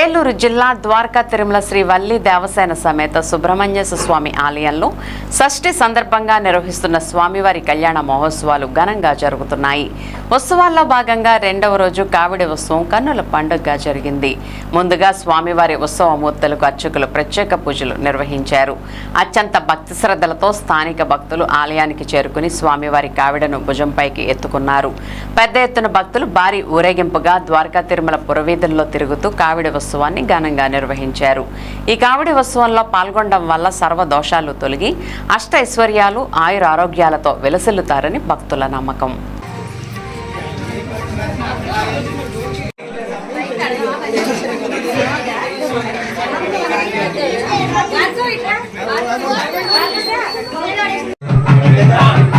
ఏలూరు జిల్లా ద్వారకా తిరుమల శ్రీ వల్లి దేవసేన సమేత సుబ్రహ్మణ్యేశ్వర స్వామి ఆలయంలో షష్ఠి సందర్భంగా నిర్వహిస్తున్న స్వామివారి కళ్యాణ మహోత్సవాలు ఘనంగా జరుగుతున్నాయి. ఉత్సవాల్లో భాగంగా రెండవ రోజు కావిడి ఉత్సవం కన్నుల పండుగగా జరిగింది. ముందుగా స్వామివారి ఉత్సవమూర్తులకు అర్చకులు ప్రత్యేక పూజలు నిర్వహించారు. అత్యంత భక్తి శ్రద్ధలతో స్థానిక భక్తులు ఆలయానికి చేరుకుని స్వామివారి కావిడను భుజంపైకి ఎత్తుకున్నారు. పెద్ద ఎత్తున భక్తులు భారీ ఊరేగింపుగా ద్వారకా తిరుమల పురవీధుల్లో తిరుగుతూ కావిడి ఉత్సవాన్ని ఘనంగా నిర్వహించారు ఈ కావిడి ఉత్సవంలో పాల్గొనడం వల్ల సర్వ దోషాలు తొలగి అష్ట ఐశ్వర్యాలు ఆయుర ఆరోగ్యాలతో విలసిల్లుతారని భక్తుల నమ్మకం Yeah.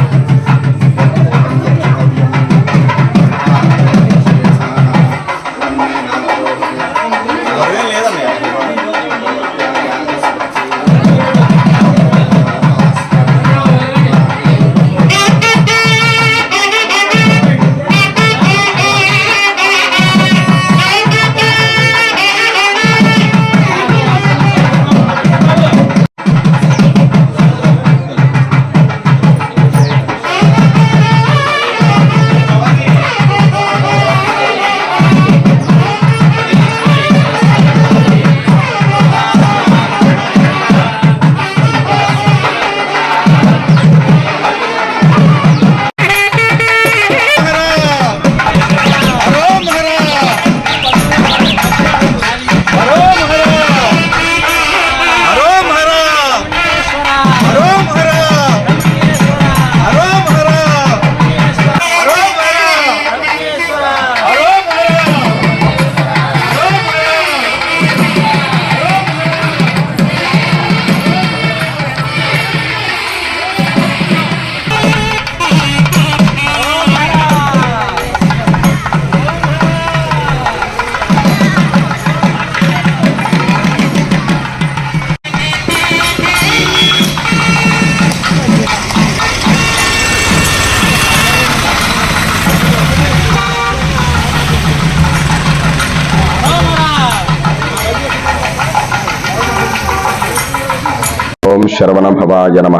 ఓం శరవణభవాయ నమ.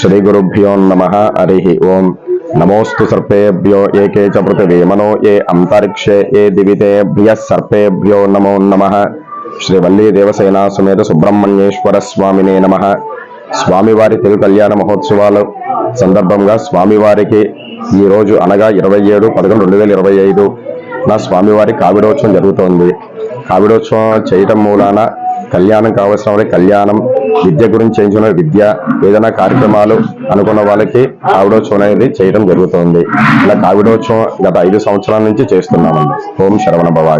శ్రీ గురుభ్యో నమ. హరి ఓం. నమోస్తు సర్పేభ్యో ఏకే చ పృథివీ మనో ఏ అంతరిక్షే ఏ దివితేభ్య సర్పేభ్యో నమో నమ. శ్రీ వల్లీ దేవసేన సుబ్రహ్మణ్యేశ్వర స్వామినే నమ. స్వామివారి తిరు కళ్యాణ మహోత్సవాలు. సందర్భంగా స్వామివారికి ఈరోజు అనగా ఇరవై ఏడు పదకొండు రెండు వేల ఇరవై ఐదు నా స్వామివారి కావిడోత్సవం జరుగుతోంది. కావిడోత్సవం చేయటం మూలాన కళ్యాణం కావలసిన కళ్యాణం విద్య గురించి చేయించుకున్న విద్య ఏదైనా కార్యక్రమాలు అనుకున్న వాళ్ళకి ఆవిడోత్సవం అనేది చేయడం జరుగుతుంది. ఇలా ఆవిడోత్సవం గత ఐదు సంవత్సరాల నుంచి చేస్తున్నామండి. ఓం శరవణ భవాయ